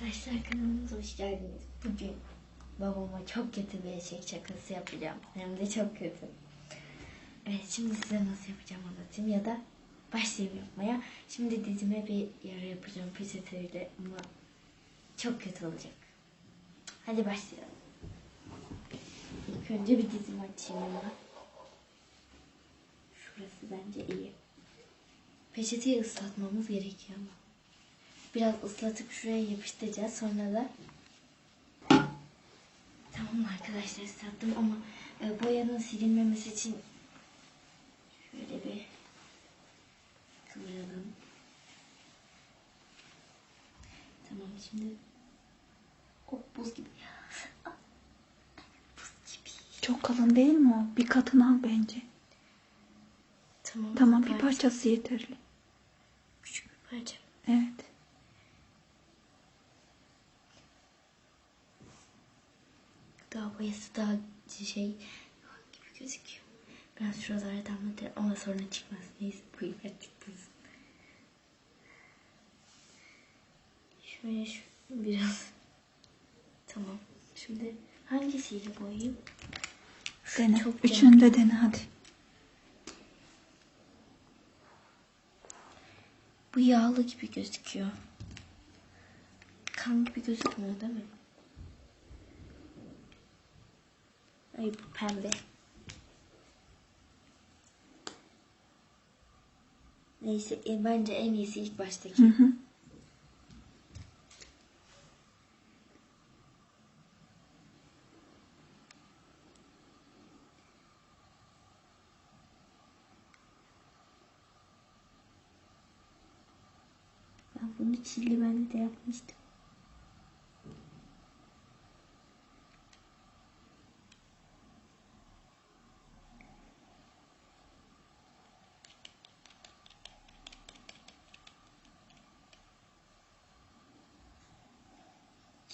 Arkadaşlar kanalımıza hoş geldiniz. Bugün babama çok kötü bir eşek şakası yapacağım. Hem de çok kötü. Evet şimdi size nasıl yapacağım anlatayım ya da başlayayım yapmaya. Şimdi dizime bir yara yapacağım peçeteyle ama çok kötü olacak. Hadi başlayalım. İlk önce bir dizimi açayım ama. Şurası bence iyi. Peçeteyi ıslatmamız gerekiyor ama. Biraz ıslatıp şuraya yapıştıracağız. Sonra da tamam arkadaşlar ıslattım ama e, boyanın silinmemesi için şöyle bir kıvıralım. Tamam şimdi oh, buz gibi. Ah, buz gibi. Çok kalın değil mi o? Bir katını al bence. Tamam. Tamam bir parça- parçası yeterli. Küçük bir parça. Evet. Boyası daha şey gibi gözüküyor. Biraz şuralara damlatır ama sonra çıkmaz. Neyse bu iper çıkmasın. Şöyle şu biraz. Tamam. Şimdi hangisiyle boyayayım? Dene. çok Üçünü de dene hadi. Bu yağlı gibi gözüküyor. Kan gibi gözükmüyor değil mi? Ay pembe. Neyse e, bence en iyisi ilk baştaki. Hı hı. Ben bunu çilli bende de yapmıştım.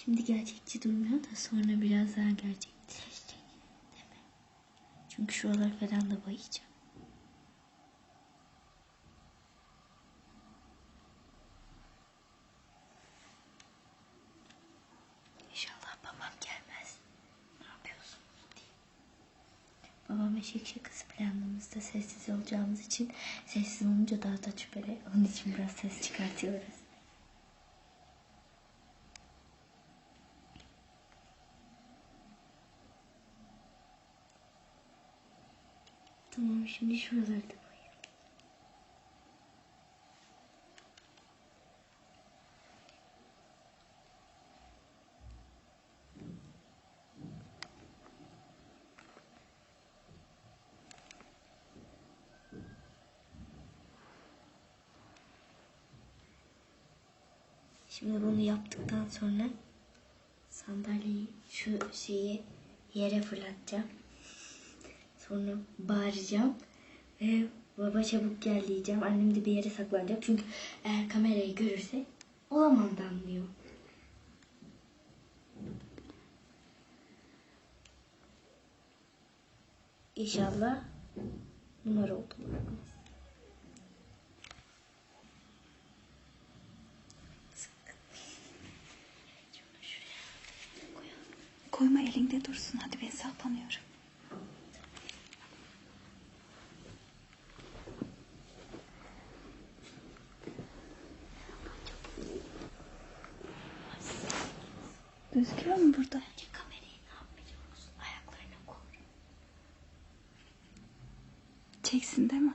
Şimdi gerçekçi durmuyor da sonra biraz daha gerçekçileşecek. Değil mi? Çünkü şuraları falan da boyayacağım. İnşallah babam gelmez. Ne yapıyorsunuz diye. Babam eşek şakası planlamızda sessiz olacağımız için sessiz olunca daha da şüpheli. Onun için biraz ses çıkartıyoruz. Tamam şimdi şuraları da boyayalım. Şimdi bunu yaptıktan sonra sandalyeyi şu şeyi yere fırlatacağım. Sonra bağıracağım. Ve baba çabuk gel diyeceğim. Annem de bir yere saklanacak. Çünkü eğer kamerayı görürse olamam anlıyor. İnşallah numara oldu. Koyma elinde dursun. Hadi ben saklanıyorum. Gözüküyor mu burada? Bence kamerayı ne musun? Ayaklarına koy. Çeksin değil mi?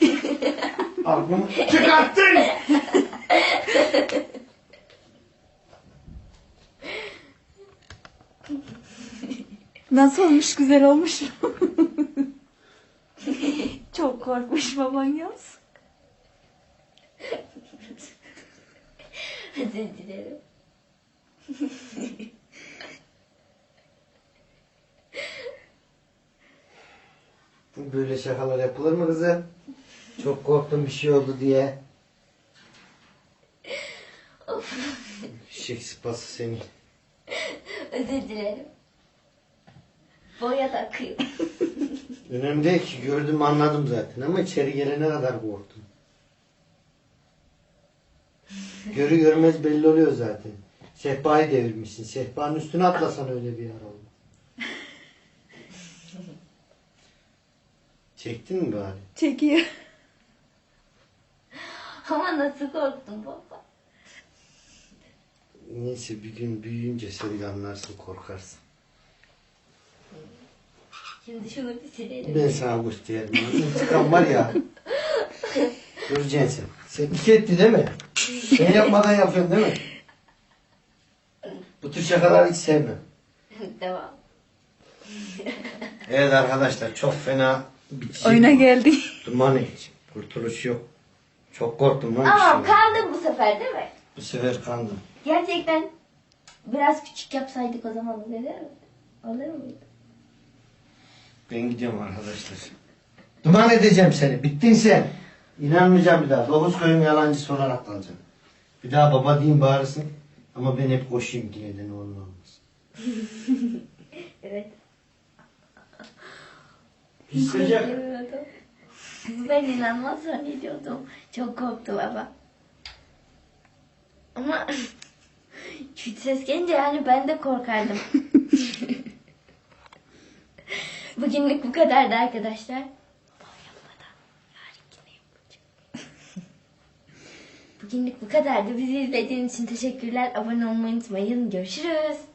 Aklımı çıkarttın. Nasıl olmuş? Güzel olmuş. Çok korkmuş baban yaz. Özür dilerim. Böyle şakalar yapılır mı kızım? Çok korktum bir şey oldu diye. Şek sıpası seni. Özür dilerim. Boya da akıyor. Önemli değil ki gördüm anladım zaten ama içeri gelene kadar korktum. Görü görmez belli oluyor zaten. Sehpayı devirmişsin. Sehpanın üstüne atlasan öyle bir yer oldu. Çektin mi bari? Çekiyor. Ama nasıl korktum baba? Neyse bir gün büyüyünce sen de anlarsın korkarsın. Şimdi şunu bir silelim. Ben sana gösteririm. İntikam var ya. Göreceksin sen. Sen iki etti değil mi? Ben yapmadan yapıyorsun değil mi? Bu tür şakalar hiç sevmem. Devam. Evet arkadaşlar çok fena bir şey. Oyuna geldik. Duman hiç. Kurtuluş yok. Çok korktum lan. şey. kaldım bu sefer değil mi? Bu sefer kandım. Gerçekten biraz küçük yapsaydık o zaman olur mu? Olur muydu? Ben gidiyorum arkadaşlar. Duman edeceğim seni. Bittin sen. İnanmayacağım bir daha. Dokuz köyün yalancısı olarak kalacaksın. Bir daha baba diyeyim bağırsın. Ama ben hep koşayım diye de ne olur ne olmaz. Evet. Hissedecek. Bilmiyordum. Ben inanmaz zannediyordum. Çok korktum baba. Ama küçük ses gelince yani ben de korkardım. Bugünlük bu kadardı arkadaşlar. Bugünlük bu kadardı. Bizi izlediğiniz için teşekkürler. Abone olmayı unutmayın. Görüşürüz.